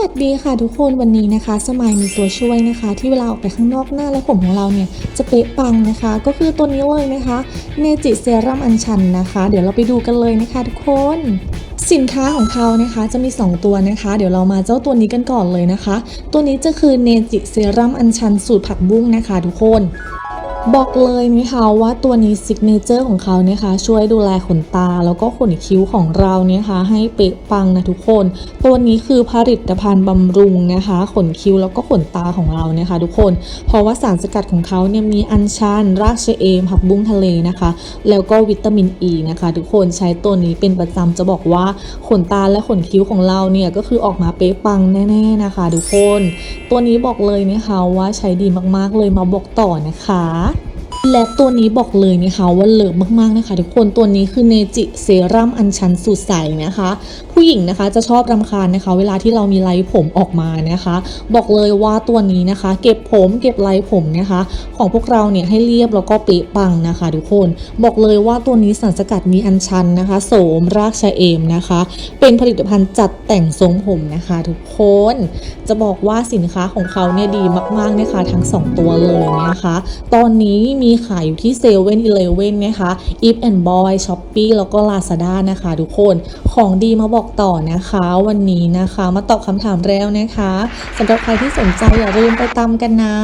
วัสดีค่ะทุกคนวันนี้นะคะ สมายมีตัวช่วยนะคะ ที่เวลาออกไปข้างนอกหน้าและผมของเราเนี่ยจะเป๊ะปังนะคะ ก็คือตัวนี้เลยนะคะเนจิเซรั่มอัญชันนะคะ เดี๋ยวเราไปดูกันเลยนะคะทุกคนสินค้าของเขานะคะจะมี 2 ตัวนะคะ เดี๋ยวเรามาเจ้าตัวนี้กันก่อนเลยนะคะ ตัวนี้จะคือเนจิเซรั่มอัญชันสูตรผักบุ้งนะคะ ทุกคน บอกเลยนะคะว่าตัวนี้ซิกเนเจอร์ของเขาเนี่ยค่ะช่วยดูแลขนตา แล้วก็ขนคิ้วของเราเนี่ยค่ะให้เป๊ะปังนะทุกคน ตัวนี้คือผลิตภัณฑ์บำรุงนะคะ ขนคิ้วแล้วก็ขนตาของเราเนี่ยค่ะทุกคน เพราะว่าสารสกัดของเขาเนี่ยมีอัญชัน รากชะเอมผักบุ้งทะเลนะคะ แล้วก็วิตามินอ e ีนะคะ ทุกคนใช้ตัวนี้เป็นประจำจะบอกว่าขนตาและขนคิ้วของเราเนี่ยก็คือออกมาเป๊ะปังแน่ๆนะคะ ทุกคน ตัวนี้บอกเลยนะคะว่าใช้ดีมากๆเลยมาบอกต่อนะคะ และตัวนี้บอกเลยนะคะว่าเลิศมากๆนะคะทุกคนตัวนี้คือเนจิเซรั่มอัญชันสูตรใสนะคะ ผู้หญิงนะคะจะชอบรำคาญนะคะ เวลาที่เรามีไรผมออกมานะคะ บอกเลยว่าตัวนี้นะคะ เก็บผมเก็บไรผมนะคะ ของพวกเราเนี่ยให้เรียบแล้วก็เป๊ะปังนะคะ ทุกคนบอกเลยว่าตัวนี้สารสกัดมีอัญชันนะคะ โสมรากชะเอมนะคะ เป็นผลิตภัณฑ์จัดแต่งทรงผมนะคะ ทุกคนจะบอกว่าสินค้าของเขาเนี่ยดีมากๆนะคะทั้ง 2 ตัวเลยนะคะ ตอนนี้มีีขายอยู่ที่เซเว่นอีเลเว่นนะคะ e f and Boy Shopee แล้วก็ Lazada นะคะ ทุกคนของดีมาบอกต่อนะคะ วันนี้นะคะ มาตอบคำถามแล้วนะคะสำหรับใครที่สนใจอย่าลืมไปตามกันนะ